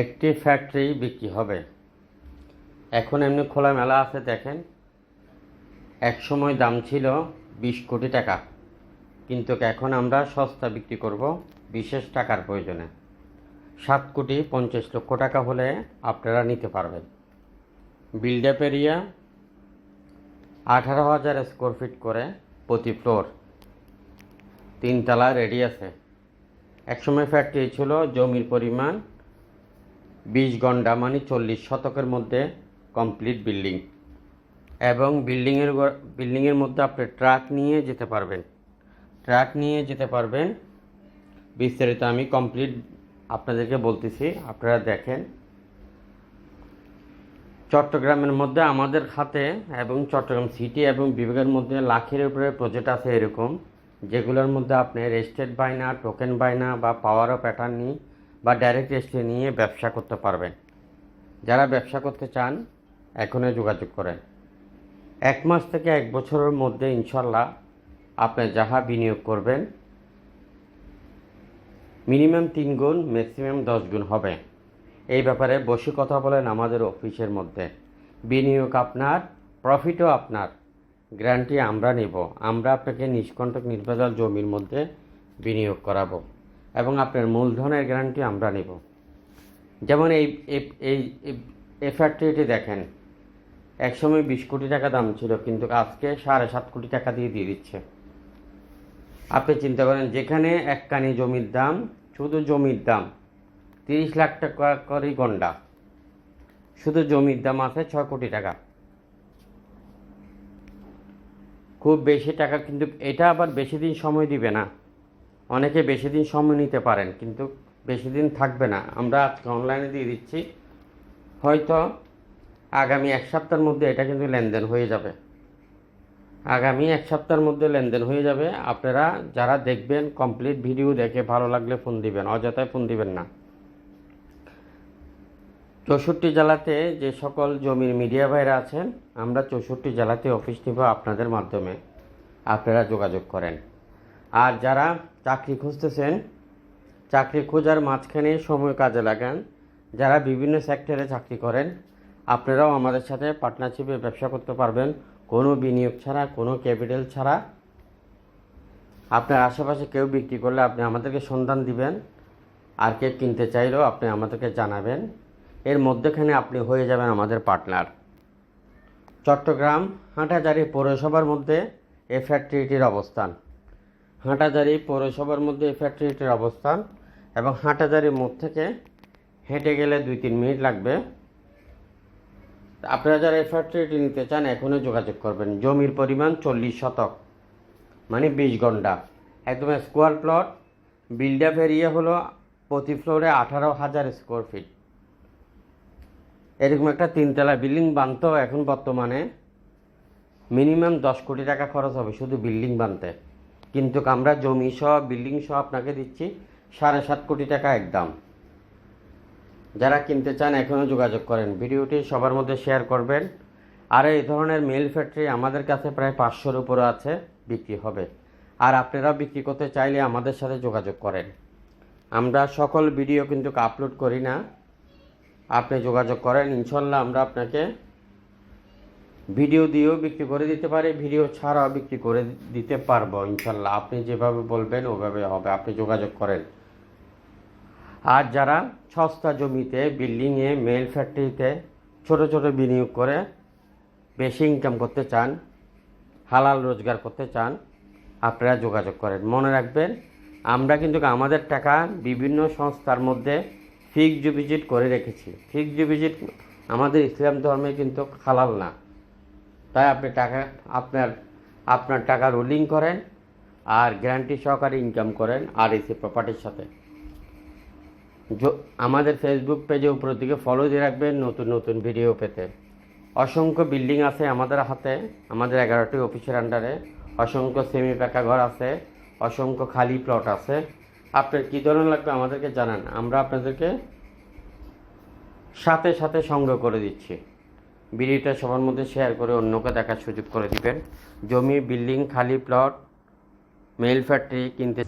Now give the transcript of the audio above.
একটি ফ্যাক্টরি বিক্রি হবে। এখন এমনি খোলা মেলা আছে, দেখেন। এক সময় দাম ছিল বিশ কোটি টাকা। কিন্তু এখন আমরা সস্তা বিক্রি করব বিশেষ টাকার প্রয়োজনে। সাত কোটি পঞ্চাশ লক্ষ টাকা হলে আপনারা নিতে পারবেন। বিল্ডাপ এরিয়া আঠারো হাজার স্কোয়ার ফিট করে প্রতি ফ্লোর তিনতলা রেডি আছে। একসময় ফ্যাক্টরি ছিল, জমির পরিমাণ বিশ ঘণ্টা মানে চল্লিশ শতকের মধ্যে কমপ্লিট বিল্ডিং। এবং বিল্ডিংয়ের বিল্ডিংয়ের মধ্যে আপনি ট্রাক নিয়ে যেতে পারবেন। ট্রাক নিয়ে যেতে পারবেন। বিস্তারিত আমি কমপ্লিট আপনাদেরকে বলতেছি, আপনারা দেখেন। চট্টগ্রামের মধ্যে আমাদের খাতে এবং চট্টগ্রাম সিটি এবং বিভাগের মধ্যে লাখের উপরে প্রজেক্ট আছে এরকম, যেগুলোর মধ্যে আপনি রেজিস্ট্রেড বায়না, টোকেন বায়না বা পাওয়ার অফ প্যাটার্ন বা ডাইরেক্ট রেজিস্ট্রি নিয়ে ব্যবসা করতে পারবেন। যারা ব্যবসা করতে চান, এখনই যোগাযোগ করেন। এক মাস থেকে এক বছরের মধ্যে ইনশাল্লাহ আপনি যাহা বিনিয়োগ করবেন, মিনিমাম তিন গুণ ম্যাক্সিমাম দশ গুণ হবে। এই ব্যাপারে বসে কথা বলেন আমাদের অফিসের মধ্যে। বিনিয়োগ আপনার প্রফিটও আপনার। গ্যারান্টি আমরা নেব। আমরা আপনাকে নিষ্কণ্টক নির্ভেজাল জমির মধ্যে বিনিয়োগ করাবো। এবং আপনার মূলধনের গ্যারান্টি আমরা নেব। যেমন এই, এই- এই ফ্যাক্টরিটি দেখেন, একসময় বিশ কোটি টাকা দাম ছিল, কিন্তু আজকে সাড়ে সাত কোটি টাকা দিয়ে দিয়ে দিচ্ছে। আপনি চিন্তা করেন, যেখানে এক কানি জমির দাম, শুধু জমির দাম, তিরিশ লাখ টাকা করে গন্ডা, শুধু জমির দাম আছে ছয় কোটি টাকা। খুব বেশি টাকা কিন্তু এটা আবার বেশি দিন সময় দিবে না। অনেকে বেশি দিন সময় নিতে পারেন, কিন্তু বেশি দিন থাকবে না। আমরা আজকে অনলাইনে দিয়ে দিচ্ছি। হয়তো আগামী এক সপ্তাহের মধ্যে এটা কিন্তু লেনদেন হয়ে যাবে। আগামী এক সপ্তাহের মধ্যে লেনদেন হয়ে যাবে। আপনারা যারা দেখবেন কমপ্লিট ভিডিও দেখে ভালো লাগলে ফোন দিবেন, অযথায় ফোন দিবেন না। চৌষট্টি জেলাতে যে সকল জমির মিডিয়া ভাইরা আছেন, আমরা চৌষট্টি জেলাতে অফিস নিব আপনাদের মাধ্যমে। আপনারা যোগাযোগ করেন। আর যারা চাকরি খুঁজতেছেন, চাকরি খোঁজার মাঝখানে সময় কাজে লাগান। যারা বিভিন্ন সেক্টরে চাকরি করেন, আপনারাও আমাদের সাথে পার্টনারশিপে ব্যবসা করতে পারবেন। কোনো বিনিয়োগ ছাড়া, কোনো ক্যাপিটাল ছাড়া। আপনার আশেপাশে কেউ বিক্রি করলে আপনি আমাদেরকে সন্ধান দিবেন। আর কে কিনতে চাইলেও আপনি আমাদেরকে জানাবেন। এর মধ্যেখানে আপনি হয়ে যাবেন আমাদের পার্টনার চট্টগ্রাম হাঁটাজারি পৌরসভার মধ্যে এ ফ্যাক্টরিটির অবস্থান। হাঁটাজারি পৌরসভার মধ্যে এই ফ্যাক্টরিটির অবস্থান এবং হাঁটাজারি মোড় থেকে হেঁটে গেলে দুই তিন মিনিট লাগবে। আপনারা যারা এই ফ্যাক্টরিটি নিতে চান, এখনই যোগাযোগ করবেন। জমির পরিমাণ চল্লিশ শতক মানে বিশ ঘণ্টা। একদম square plot build up area হলো প্রতি ফ্লোরে আঠারো হাজার স্কোয়ার ফিট এরকম একটা তিনতলা বিল্ডিং বানতেও এখন বর্তমানে মিনিমাম দশ কোটি টাকা খরচ হবে শুধু বিল্ডিং বানতে। কিন্তু আমরা জমি সহ বিল্ডিং সহ আপনাকে দিচ্ছি সাড়ে সাত কোটি টাকা একদম। যারা কিনতে চান এখনও যোগাযোগ করেন। ভিডিওটি সবার মধ্যে শেয়ার করবেন। আর এই ধরনের মেল ফ্যাক্টরি আমাদের কাছে প্রায় পাঁচশোর উপরে আছে, বিক্রি হবে। আর আপনারাও বিক্রি করতে চাইলে আমাদের সাথে যোগাযোগ করেন। আমরা সকল ভিডিও কিন্তু আপলোড করি না। আপনি যোগাযোগ করেন, ইনশাল্লাহ আমরা আপনাকে ভিডিও দিয়েও বিক্রি করে দিতে পারে, ভিডিও ছাড়াও বিক্রি করে দিতে পারব, ইনশাল্লাহ। আপনি যেভাবে বলবেন, ওভাবে হবে। আপনি যোগাযোগ করেন। আর যারা সস্তা জমিতে, বিল্ডিংয়ে, মেল ফ্যাক্টরিতে ছোট ছোট বিনিয়োগ করে বেশি ইনকাম করতে চান, হালাল রোজগার করতে চান, আপনারা যোগাযোগ করেন। মনে রাখবেন, আমরা কিন্তু আমাদের টাকা বিভিন্ন সংস্থার মধ্যে ফিক্সড ডিপোজিট করে রেখেছি। ফিক্সড ডিপোজিট আমাদের ইসলাম ধর্মে কিন্তু হালাল না। তাই আপনি টাকা, আপনার আপনার টাকা রোলিং করেন আর গ্যারান্টি সহকারে ইনকাম করেন আর এসি প্রপার্টির সাথে। আমাদের ফেসবুক পেজে উপরের দিকে ফলো দিয়ে রাখবেন নতুন নতুন ভিডিও পেতে। অসংখ্য বিল্ডিং আছে আমাদের হাতে, আমাদের এগারোটি অফিসের আন্ডারে অসংখ্য সেমি পাকা ঘর আছে, অসংখ্য খালি প্লট আছে। আপনার কী ধরনের লাগবে আমাদেরকে জানান, আমরা আপনাদেরকে সাথে সাথে সংগ্রহ করে দিচ্ছি। ভিডিওটা সবার মধ্যে শেয়ার করে অন্যকে দেখার সুযোগ করে দিবেন। জমি বিল্ডিং খালি প্লট মেল ফ্যাক্টরি কিনতে